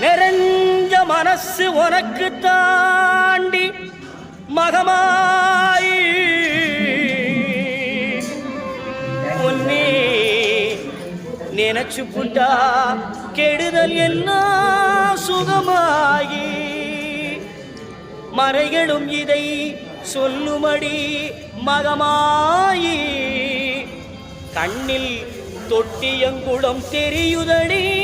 நிறைஞ்ச மனசு உனக்கு தாண்டி மகமாய். உன்னே நினைச்சு புட்டா கெடுதல் என்ன சுகமாகி மறைகளும் இதை சொல்லுமடி மகமாயி. கண்ணில் தொட்டியங்குளம் தெரியுதடி.